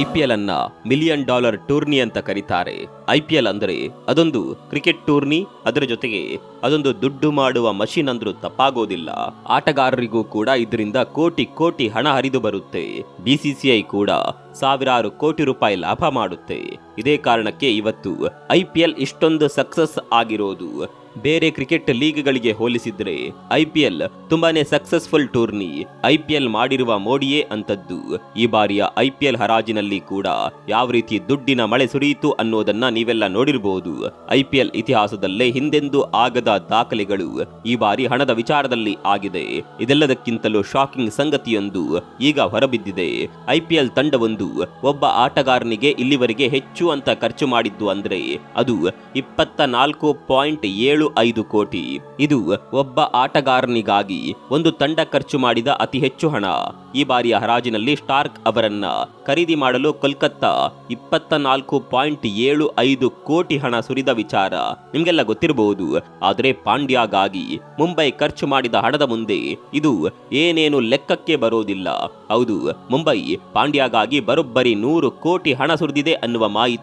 IPL ಅನ್ನ million dollar tourney ಅಂತ ಕರೀತಾರೆ. ಐಪಿಎಲ್ ಅಂದ್ರೆ ಅದೊಂದು ಕ್ರಿಕೆಟ್ ಟೂರ್ನಿ, ಅದರ ಜೊತೆಗೆ ಅದೊಂದು ದುಡ್ಡು ಮಾಡುವ ಮಷಿನ್ ಅಂದ್ರೂ ತಪ್ಪಾಗೋದಿಲ್ಲ. ಆಟಗಾರರಿಗೂ ಕೂಡ ಇದರಿಂದ ಕೋಟಿ ಕೋಟಿ ಹಣ ಹರಿದು ಬರುತ್ತೆ. ಬಿಸಿಸಿಐ ಕೂಡ ಸಾವಿರಾರು ಕೋಟಿ ರೂಪಾಯಿ ಲಾಭ ಮಾಡುತ್ತೆ. ಇದೇ ಕಾರಣಕ್ಕೆ ಇವತ್ತು ಐಪಿಎಲ್ ಇಷ್ಟೊಂದು ಸಕ್ಸಸ್ ಆಗಿರೋದು. ಬೇರೆ ಕ್ರಿಕೆಟ್ ಲೀಗ್ಗಳಿಗೆ ಹೋಲಿಸಿದ್ರೆ ಐಪಿಎಲ್ ತುಂಬಾನೇ ಸಕ್ಸಸ್ಫುಲ್ ಟೂರ್ನಿ ಐಪಿಎಲ್ ಮಾಡಿರುವ ಮೋಡಿಯೇ ಅಂತದ್ದು ಈ ಬಾರಿಯ ಐಪಿಎಲ್ ಹರಾಜಿನಲ್ಲಿ ಕೂಡ ಯಾವ ರೀತಿ ದುಡ್ಡಿನ ಮಳೆ ಸುರಿಯಿತು ಅನ್ನೋದನ್ನ ನೀವೆಲ್ಲ ನೋಡಿರಬಹುದು ಐಪಿಎಲ್ ಇತಿಹಾಸದಲ್ಲೇ ಹಿಂದೆಂದೂ ಆಗದ ದಾಖಲೆಗಳು ಈ ಬಾರಿ ಹಣದ ವಿಚಾರದಲ್ಲಿ ಆಗಿದೆ. ಇದೆಲ್ಲದಕ್ಕಿಂತಲೂ ಶಾಕಿಂಗ್ ಸಂಗತಿಯೊಂದು ಈಗ ಹೊರಬಿದ್ದಿದೆ. ಐಪಿಎಲ್ ತಂಡವೊಂದು ಒಬ್ಬ ಆಟಗಾರನಿಗೆ ಇಲ್ಲಿವರೆಗೆ ಹೆಚ್ಚು ಅಂತ ಖರ್ಚು ಮಾಡಿದ್ದು ಅಂದ್ರೆ ಅದು ಇಪ್ಪತ್ತ ನಾಲ್ಕು ಪಾಯಿಂಟ್ ಏಳು ಐದು ಕೋಟಿ. ಇದು ಒಬ್ಬ ಆಟಗಾರನಿಗಾಗಿ ಒಂದು ತಂಡ ಖರ್ಚು ಮಾಡಿದ ಅತಿ ಹೆಚ್ಚು ಹಣ. ಈ ಬಾರಿಯ ಹರಾಜಿನಲ್ಲಿ ಸ್ಟಾರ್ಕ್ ಅವರನ್ನ ಖರೀದಿ ಮಾಡಲು ಕೋಲ್ಕತ್ತಾ ಇಪ್ಪತ್ತ ನಾಲ್ಕು ಪಾಯಿಂಟ್ ಏಳು ಐದು ಕೋಟಿ ಹಣ ಸುರಿದ ವಿಚಾರ. ನಿಮ್ಗೆಲ್ಲ ಗೊತ್ತಿರಬಹುದು. ಆದರೆ ಪಾಂಡ್ಯಾಗಾಗಿ ಮುಂಬೈ ಖರ್ಚು ಮಾಡಿದ ಹಣದ ಮುಂದೆ ಇದು ಏನೇನು ಲೆಕ್ಕಕ್ಕೆ ಬರೋದಿಲ್ಲ. ಹೌದು, ಮುಂಬೈ ಪಾಂಡ್ಯಾಗಾಗಿ ಬರೋಬ್ಬರಿ ನೂರು ಕೋಟಿ ಹಣ ಸುರಿದಿದೆ ಅನ್ನುವ ಮಾಹಿತಿ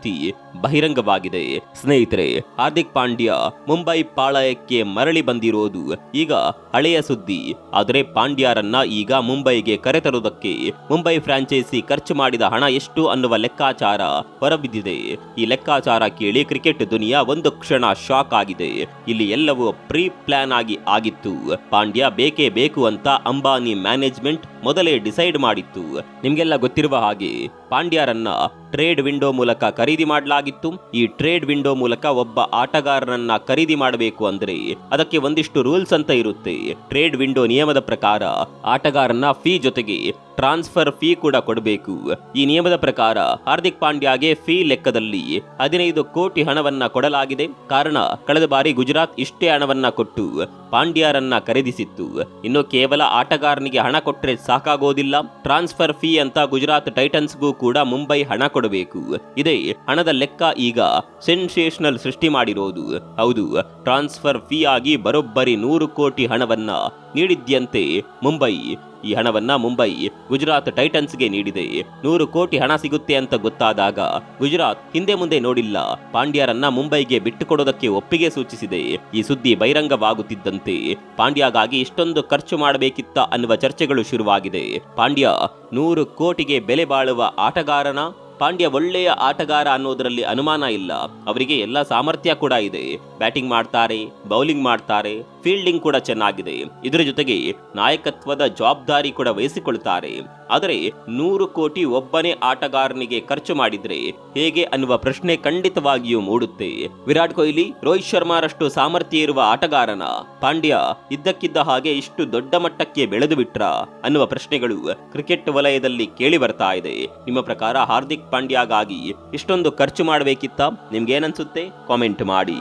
ಬಹಿರಂಗವಾಗಿದೆ. ಸ್ನೇಹಿತರೆ, ಹಾರ್ದಿಕ್ ಪಾಂಡ್ಯ ಮುಂಬೈ ಪಾಳಯಕ್ಕೆ ಮರಳಿ ಬಂದಿರೋದು ಈಗ ಹಳೆಯ ಸುದ್ದಿ. ಆದರೆ ಪಾಂಡ್ಯರನ್ನ ಈಗ ಮುಂಬೈಗೆ ಕರೆತರುವುದಕ್ಕೆ ಮುಂಬೈ ಫ್ರಾಂಚೈಸಿ ಖರ್ಚು ಮಾಡಿದ ಹಣ ಎಷ್ಟು ಅನ್ನುವ ಲೆಕ್ಕಾಚಾರ ಹೊರಬಿದ್ದಿದೆ. ಈ ಲೆಕ್ಕಾಚಾರ ಕೇಳಿ ಕ್ರಿಕೆಟ್ ದುನಿಯಾ ಒಂದು ಕ್ಷಣ ಶಾಕ್ ಆಗಿದೆ. ಇಲ್ಲಿ ಎಲ್ಲವೂ ಪ್ರೀ ಪ್ಲಾನ್ ಆಗಿ ಆಗಿತ್ತು. ಪಾಂಡ್ಯ ಬೇಕೇ ಬೇಕು ಅಂತ ಅಂಬಾನಿ ಮ್ಯಾನೇಜ್ಮೆಂಟ್ ಮೊದಲೇ ಡಿಸೈಡ್ ಮಾಡಿತ್ತು. ನಿಮ್ಗೆಲ್ಲ ಗೊತ್ತಿರುವ ಹಾಗೆ ಪಾಂಡ್ಯರನ್ನ ಟ್ರೇಡ್ ವಿಂಡೋ ಮೂಲಕ ಖರೀದಿ ಮಾಡಲಾಗಿತ್ತು. ಈ ಟ್ರೇಡ್ ವಿಂಡೋ ಮೂಲಕ ಒಬ್ಬ ಆಟಗಾರರನ್ನ ಖರೀದಿ ಮಾಡಬೇಕು ಅಂದ್ರೆ ಅದಕ್ಕೆ ಒಂದಿಷ್ಟು ರೂಲ್ಸ್ ಅಂತ ಇರುತ್ತೆ. ಟ್ರೇಡ್ ವಿಂಡೋ ನಿಯಮದ ಪ್ರಕಾರ ಆಟಗಾರನ ಫೀ ಜೊತೆಗೆ ಟ್ರಾನ್ಸ್ಫರ್ ಫೀ ಕೂಡ ಕೊಡಬೇಕು. ಈ ನಿಯಮದ ಪ್ರಕಾರ ಹಾರ್ದಿಕ್ ಪಾಂಡ್ಯಾಗೆ ಫೀ ಲೆಕ್ಕದಲ್ಲಿ ಹದಿನೈದು ಕೋಟಿ ಹಣವನ್ನ ಕೊಡಲಾಗಿದೆ. ಕಾರಣ, ಕಳೆದ ಬಾರಿ ಗುಜರಾತ್ ಇಷ್ಟೇ ಹಣವನ್ನ ಕೊಟ್ಟು ಪಾಂಡ್ಯರನ್ನ ಖರೀದಿಸಿತ್ತು. ಇನ್ನು ಕೇವಲ ಆಟಗಾರನಿಗೆ ಹಣ ಕೊಟ್ಟರೆ ಸಾಕಾಗೋದಿಲ್ಲ. ಟ್ರಾನ್ಸ್ಫರ್ ಫೀ ಅಂತ ಗುಜರಾತ್ ಟೈಟನ್ಸ್ಗೂ ಕೂಡ ಮುಂಬೈ ಹಣ ಕೊಡಬೇಕು. ಇದೇ ಹಣದ ಲೆಕ್ಕ ಈಗ ಸೆನ್ಸೇಷನಲ್ ಸೃಷ್ಟಿ ಮಾಡಿರೋದು. ಹೌದು ಟ್ರಾನ್ಸ್ಫರ್ ಫೀ ಆಗಿ ಬರೋಬ್ಬರಿ ನೂರು ಕೋಟಿ ಹಣವನ್ನ ನೀಡಿದ್ಯಂತೆ ಮುಂಬೈ. ಈ ಹಣವನ್ನ ಮುಂಬೈ ಗುಜರಾತ್ ಟೈಟನ್ಸ್ಗೆ ನೀಡಿದೆ. ನೂರು ಕೋಟಿ ಹಣ ಸಿಗುತ್ತೆ ಅಂತ ಗೊತ್ತಾದಾಗ ಗುಜರಾತ್ ಹಿಂದೆ ಮುಂದೆ ನೋಡಿಲ್ಲ. ಪಾಂಡ್ಯರನ್ನ ಮುಂಬೈಗೆ ಬಿಟ್ಟುಕೊಡೋದಕ್ಕೆ ಒಪ್ಪಿಗೆ ಸೂಚಿಸಿದೆ. ಈ ಸುದ್ದಿ ಬಹಿರಂಗವಾಗುತ್ತಿದ್ದಂತೆ ಪಾಂಡ್ಯಗಾಗಿ ಇಷ್ಟೊಂದು ಖರ್ಚು ಮಾಡಬೇಕಿತ್ತ ಅನ್ನುವ ಚರ್ಚೆಗಳು ಶುರುವಾಗಿದೆ. ಪಾಂಡ್ಯ ನೂರು ಕೋಟಿಗೆ ಬೆಲೆ ಬಾಳುವ ಆಟಗಾರನ ಪಾಂಡ್ಯ ಒಳ್ಳೆಯ ಆಟಗಾರ ಅನ್ನೋದರಲ್ಲಿ ಅನುಮಾನ ಇಲ್ಲ. ಅವರಿಗೆ ಎಲ್ಲ ಸಾಮರ್ಥ್ಯ ಕೂಡ ಇದೆ. ಬ್ಯಾಟಿಂಗ್ ಮಾಡ್ತಾರೆ, ಬೌಲಿಂಗ್ ಮಾಡ್ತಾರೆ, ಫೀಲ್ಡಿಂಗ್ ಕೂಡ ಚೆನ್ನಾಗಿದೆ. ಇದರ ಜೊತೆಗೆ ನಾಯಕತ್ವದ ಜವಾಬ್ದಾರಿ ಕೂಡ ವಹಿಸಿಕೊಳ್ತಾರೆ. ಆದರೆ ನೂರು ಕೋಟಿ ಒಬ್ಬನೇ ಆಟಗಾರನಿಗೆ ಖರ್ಚು ಮಾಡಿದ್ರೆ ಹೇಗೆ ಅನ್ನುವ ಪ್ರಶ್ನೆ ಖಂಡಿತವಾಗಿಯೂ ಮೂಡುತ್ತೆ. ವಿರಾಟ್ ಕೊಹ್ಲಿ, ರೋಹಿತ್ ಶರ್ಮಾರಷ್ಟು ಸಾಮರ್ಥ್ಯ ಇರುವ ಆಟಗಾರನ ಪಾಂಡ್ಯ ಇದ್ದಕ್ಕಿದ್ದ ಹಾಗೆ ಇಷ್ಟು ದೊಡ್ಡ ಮಟ್ಟಕ್ಕೆ ಬೆಳೆದು ಬಿಟ್ರ ಅನ್ನುವ ಪ್ರಶ್ನೆಗಳು ಕ್ರಿಕೆಟ್ ವಲಯದಲ್ಲಿ ಕೇಳಿ ಬರ್ತಾ ಇದೆ. ನಿಮ್ಮ ಪ್ರಕಾರ ಹಾರ್ದಿಕ್ ಪಾಂಡ್ಯಾಗಾಗಿ ಇಷ್ಟೊಂದು ಖರ್ಚು ಮಾಡಬೇಕಿತ್ತ? ನಿಮ್ಗೇನನ್ಸುತ್ತೆ? ಕಾಮೆಂಟ್ ಮಾಡಿ.